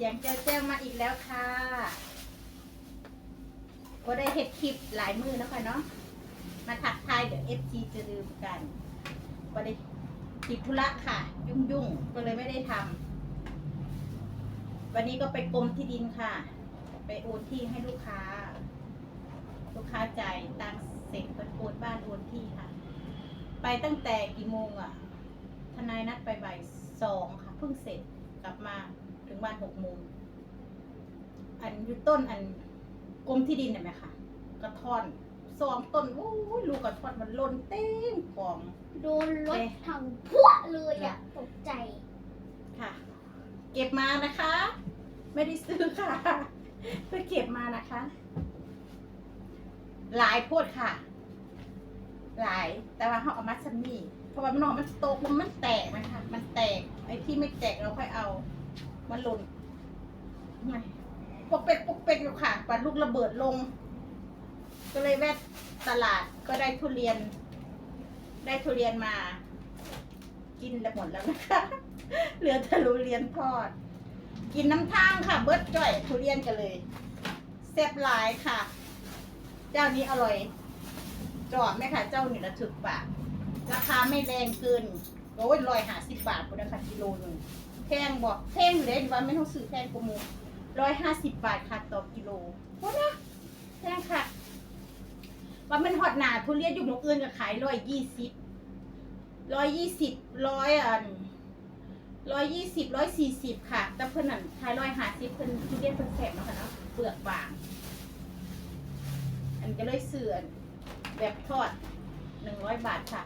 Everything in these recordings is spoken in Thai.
สียงเจ้าเจ้ามาอีกแล้วค่ะก็ได้เห็ดคลิปหลายมือแล้วค่ะเนาะ มาถักทายเดี๋ยวเอฟซีจะลืมกันก็ได้ติดธุระค่ะยุ่งยุ่งๆ ก็เลยไม่ได้ทำ วันนี้ก็ไปกรมที่ดินค่ะ ไปโอนที่ให้ลูกค้า ลูกค้าจ่ายตังเสร็จก็โอนบ้านโอนที่ค่ะ ไปตั้งแต่กี่โมงอะ่ะ ทนายนัดไปบ่ายสองค่ะ เพิ่งเสร็จกลับมา ถึงบ้านหกโมงอันอยุต้นอันกรมที่ดินเห็นไหมคะกระท่อนสองต้นโอ้ยลูกกระท่อนมันล้นเต็มกล่อง โดนรถทำพั่วเลยอะตกใจค่ะ เก็บมานะคะ ไม่ได้ซื้อค่ะไปเก็บมานะคะ หลายโพดค่ะ หลายแต่ว่าเขาเอามาซัมนี่เพราะว่ามันนอกมันโตกมันมันแตกนะคะ มันแตกไอ้ที่ไม่แตกเราค่อยเอา มันหล่นไม่ปกเป็กปกเป็กอยู่ค่ะปันลูกระเบิดลง ก็เลยแวะตลาดก็ได้ทุเรียน ได้ทุเรียนมา กินแล้วหมดแล้วนะคะเหลือแต่ทุเรียนทอด กินน้ำทางค่ะ เบิร์ดจ่อยทุเรียนกันเลยแซ่บหลายค่ะ เจ้านี้อร่อยจอดไหมคะเจ้าหนี่ระถึกปากราคาไม่แรงเกินโอ้ยร้อยห้าสิบบาทคุณนะคะกิโลหนึ่ง แพงบอกแพงอยู่เลยว่าไม่ต้องซื้อแพงกว่าหมูร้อยห้าสิบบาทค่ะต่อกิโลโอ้นะแพงค่ะ ว่ามันฮอตหนาทุเรียนอยู่หมองอื่นก็ขายร้อยยี่สิบร้อยยี่สิบร้อยอันร้อยยี่สิบร้อยสี่สิบค่ะ แต่เพิ่นนั่นขายร้อยห้าสิบเพิ่อนทุเรียนเพิ่นแสบเนาะค่ะเนาะเปลือกบาง อันก็เลยเสื่อนแบบทอดหนึ่งร้อยบาทค่ะ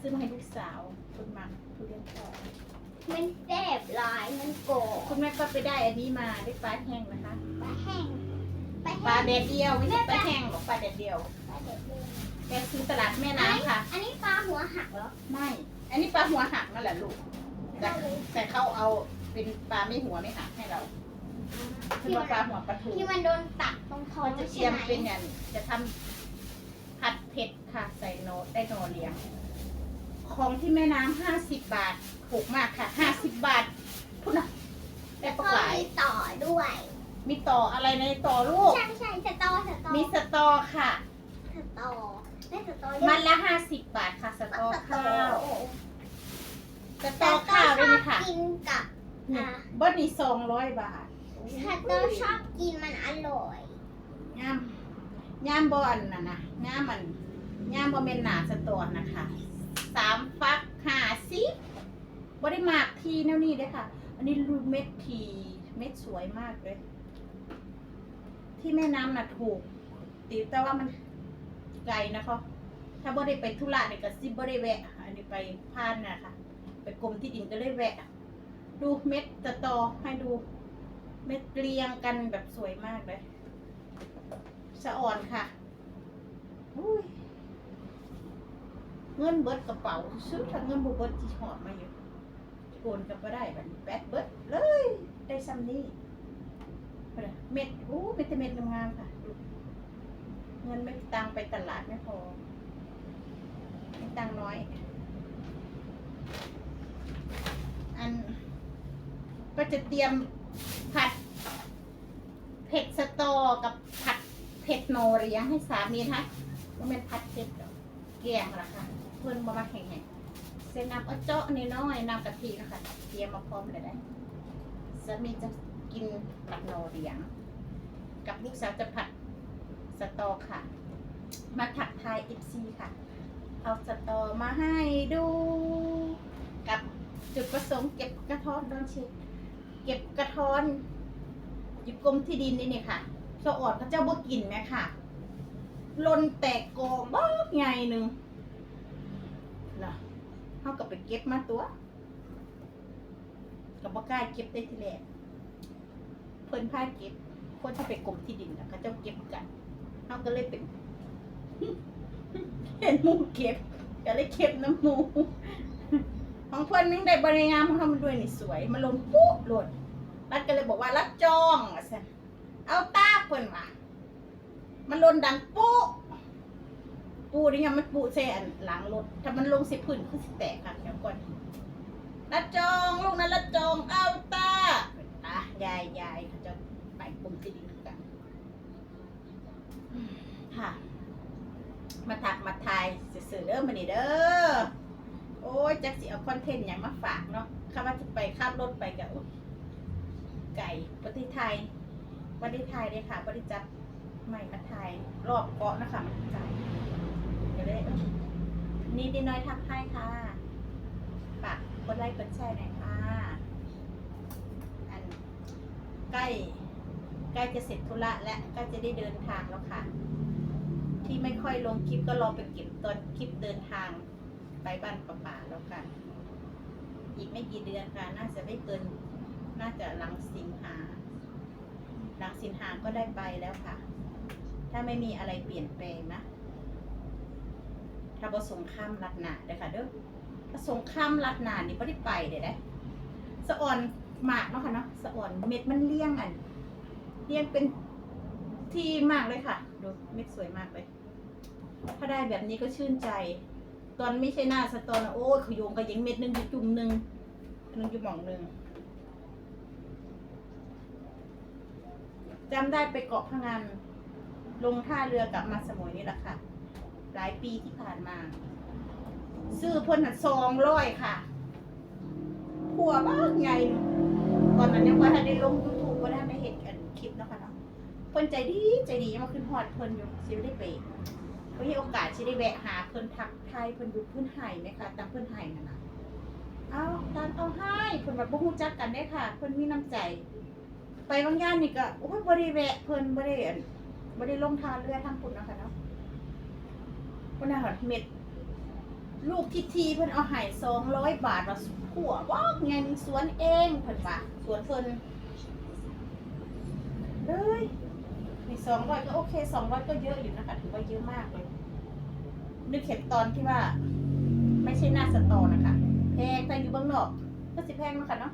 ซื้อมาให้ลูกสาวคุณมักทุเรียนทอด มันแสบหลายมันโกรธคุณแม่ก็ไปได้อันนี้มาได้ปลาแห้งนะคะปลาแห้งปลาปลาแห้งแดดเดียวไม่ใช่ปลาแห้งหรอกปลาแดดเดียวปลาเด็ดเลยแกซื้อตลาดแม่น้ำค่ะ อันนี้ปลาหัวหักเหรอไม่ อันนี้ปลาหัวหักนั่นแหละลูกแต่เอาเลยแต่เขาเอาเป็นปลาไม่หัวไม่หักให้เราคือว่าปลาหัวปลาทูที่มันโดนตัดตรงท้องมันจะเตรีใช่ยมไหมเป็นอย่างจะทำผัดเผ็ดค่ะใส่โนได้โนเลี้ยงของที่แม่น้ำห้าสิบบาท ถูกมากค่ะห้าสิบบาทพุ่นนะได้แล้วปก็ลาไหลมีต่อด้วย มีต่ออะไรในต่อลูก ใช่ใช่สตอสตอมีสตอค่ะ สตอไม่สตอมันละห้าสิบบาทค่ะสตอสตข้าอวสตอข้าวด้วยนี่ค่ะกินกับนี่อ่าเบิ้ลนี่สองร้อยบาทสตอชอบกินมันอร่อยย่ามย่ามบอลน่ะนะย่ามมันย่ามบอเป็นหนาสตอนะคะสามฟักห้าสิบ บได้มากทีแนวนี้เด้อค่ะ อันนี้รูเม็ดทีเม็ดสวยมากเลย ที่แม่น้ำน่ะถูกติแต่ว่ามันไกลนะคะถ้าบ่ได้ไปธุระเนี่ยก็สิบ่ได้แวะ อันนี้ไปผ่านนะคะไปกรมที่ดินก็เลยแวะ ดูเม็ดสตอให้ดูเม็ดเรียงกันแบบสวยมากเลยสะอ่อนค่ะอุ้ยเงินเบิดกระเป๋าซื้อถ้าเงินบ่เบิดที่หอดมาอยู่ โอนก็บ่ได้บัดนี้แปดเบิดเลย ได้ซ้ำนี้เอาล่ะเม็ดอู้เป็นแต่เม็ดงามๆค่ะเงินไม่ตังไปตลาดไม่พอไม่ตังน้อย อัน ก็จะเตรียมผัดเผ็ดสตอกับผัดเผ็ดโนเรียงให้สามีนะคะว่าเป็นผัดเผ็ดแกงละค่ะ เพื่อนมามาแข่งแข่ง ส้นน้ำเอาเจาะนี่น้อยน้ำกะทินะคะเตรียมมาพร้อมเลยได้สามีจะกินผัดโนเรียง กับลูกสาวจะผัดสตอค่ะ มาถักทายเอฟซีค่ะ เอาสตอมาให้ดู กับจุดประสงค์เก็บกระท้อนดอนเช็คเก็บกระท้อนอยู่กรมที่ดินนี่นี่ค่ะสะออดพระเจ้าบ่กินไหมค่ะลนแตกกองบ้ากใหญ่หนึ่ง เขาก็ไปเก็บมาตัวกับบ่กล้าเก็บได้ทีแรกเพิ่นพาเก็บคนที่ไปกรมที่ดินนะเขาเจ้าเก็บกันเขาก็เลยเป็นเห็นมูเก็บก็เลยเก็บน้ำมูของเพื่อนนึงได้บริงามของเขามันด้วยนี่สวยมันลงปุ๊บหล่นรัดก็เลยบอกว่ารัดจองว่าซั่นเอาตาเพิ่อนว่ามันล่นดังปุ๊บ ปูนี่ยังมันปูเสอันหลังรถถ้ามันลงสิพื้นคือสิแตกค่ะเดี๋ยวก่อนรัดจองลูกนั้นรัดจองเอาตาตายายยายเขาจะไปกรมที่ดินกันค่ะ มาถักมาทายสื่อเด้อมานี่เด้อโอ้ยจักสิเอาคอนเทนต์อย่างมาฝากเนาะข้าว่าจะไปข้ามรถไปกับไก่ปฏิไทยปฏิไทยเลยค่ะปฏิจับ ใหม่มาไทยรอบเกาะนะคะมันไก่เดี๋ยวเลยนี่ดีน้อยทักทายค่ะฝากกดไลค์กดแชร์หน่อยค่ะอันใกล้ใกล้จะเสร็จธุระและใกล้จะได้เดินทางแล้วค่ะ ที่ไม่ค่อยลงคลิปก็รอไปเก็บตอนคลิปเดินทางไปบ้านป่าป่าแล้วกัน อีกไม่กี่เดือนค่ะ น่าจะไม่เกิน น่าจะหลังสิงหาหลังสิงหาก็ได้ไปแล้วค่ะ ถ้าไม่มีอะไรเปลี่ยนแปลงนะถ้าประสงค์ข้ามลัดหนาเด้อค่ะเด้อถ้าสงค์ข้ามลัดหนานี่ไม่ได้ไปเด้อเด้สะอ่อนหมากเนาะค่ะเนาะสะอ่อนเม็ดมันเลี้ยงอันเลี้ยงเป็นที่มากเลยค่ะดูเม็ดสวยมากเลย ถ้าได้แบบนี้ก็ชื่นใจ ตอนไม่ใช่หน้าสตอนโอ้ยขยงกระยิงเม็ดนึงจุ่มหนึ่งหนึ่งจุ่มหม่องหนึ่งจำได้ไปเกาะพะงัน ลงท่าเรือกลับมาสมุยนี่แหละค่ะ หลายปีที่ผ่านมา ซื้อเพิ่นหัดซองร้อยค่ะผัวบ้างไงตอนนั้นยังว่าได้ลงยูทูบก็ได้ไม่เห็นกันคลิปนะคะเนาะเพิ่นใจดีใจดียังมาขึ้นฮอดเพิ่นอยู่สิได้ไปก็มีโอกาสสิได้แวะหาเพิ่นทักทายเพิ่นอยู่เพิ่นไห้ไหมคะตามเพิ่นไห้นั่นนะเอาตามเอาให้เพิ่นแบบบ่ฮู้จักกันได้ค่ะ เพิ่นมีน้ำใจ ไปบางย่านนี่ก็โอ้ยบ่ได้แวะเพิ่นบ่ได้ อั่ได้ลงทานเรือทางปุ่นนะคะเนาะเพิ่นน่ะหอดเม็ด ลูกที่ทีเพิ่นเอาให้200บาทว่าขั่วว้าวไงสวนเองเพิ่นว่าสวนเพิ่นเลยมีสองร้อยก็โอเคสองร้อยก็เยอะอยู่นะคะถือว่าเยอะมากเลยนึกเห็นตอนที่ว่า ไม่ใช่หน้าสตอนะคะแพงแต่อยู่เบ้างนอกก็สิแพงนะคะเนาะ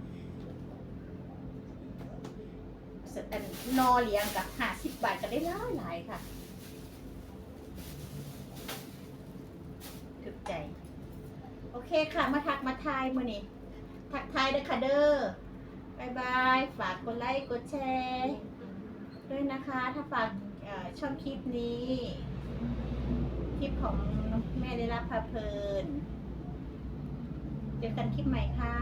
แต นอเลี้ยงกับห้าสิบบาทก็ได้หลายหลายค่ะถึกใจ โอเคค่ะ มาทักมาทายมือนี้ทักทายเด้อค่ะเด้อบายบาย ฝากกดไลค์กดแชร์ด้วยนะคะ ถ้าฝากช่องคลิปนี้ คลิปของแม่ได้รับพาเพลิน เจอกันคลิปใหม่ค่ะ